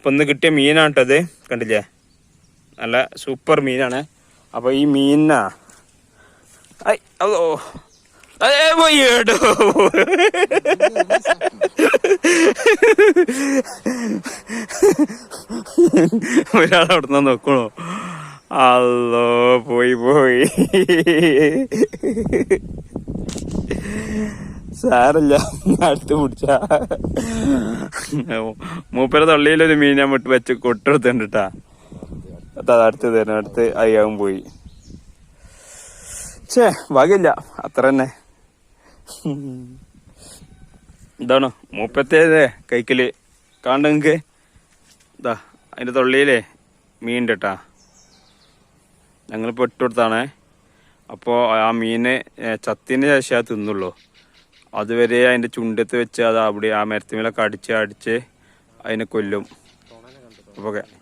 അപ്പം ഇന്ന് കിട്ടിയ മീനാണ് കേട്ടത് കണ്ടില്ലേ? നല്ല സൂപ്പർ മീനാണ്. അപ്പോൾ ഈ മീനാ ഐ അതോ അതേ പോയി കേട്ടോ ഒരാൾ അവിടെ നിന്ന് നോക്കണോ? അല്ലോ പോയി പോയി. സാരല്ല അടുത്ത് പിടിച്ച. മൂപ്പര തള്ളിയിലൊരു മീൻ ഞാൻ വിട്ട് വെച്ച് കൊട്ടെടുത്തുണ്ട് കേട്ടാ അതാ അടുത്ത് തരണം അടുത്ത് അയ്യാവും പോയി. ഛേ വകയില്ല അത്ര തന്നെ. ഇതാണ് മൂപ്പത്തേതേ കൈക്കൽ. കാണ്ട നിങ്ങക്ക്? ഇതാ അതിന്റെ തൊള്ളിയിലേ മീൻ കേട്ടാ ഞങ്ങളിപ്പോൾ ഇട്ടുകൊടുത്താണേ അപ്പോ ആ മീന് ചത്തിന് ശേഷം തിന്നുള്ളൂ. അതുവരെ അതിന്റെ ചുണ്ടത്ത് വെച്ച് അത് അവിടെ ആ മരത്തിമേലൊക്കെ അടിച്ച് അടിച്ച് അതിനെ കൊല്ലും. അപ്പോൾ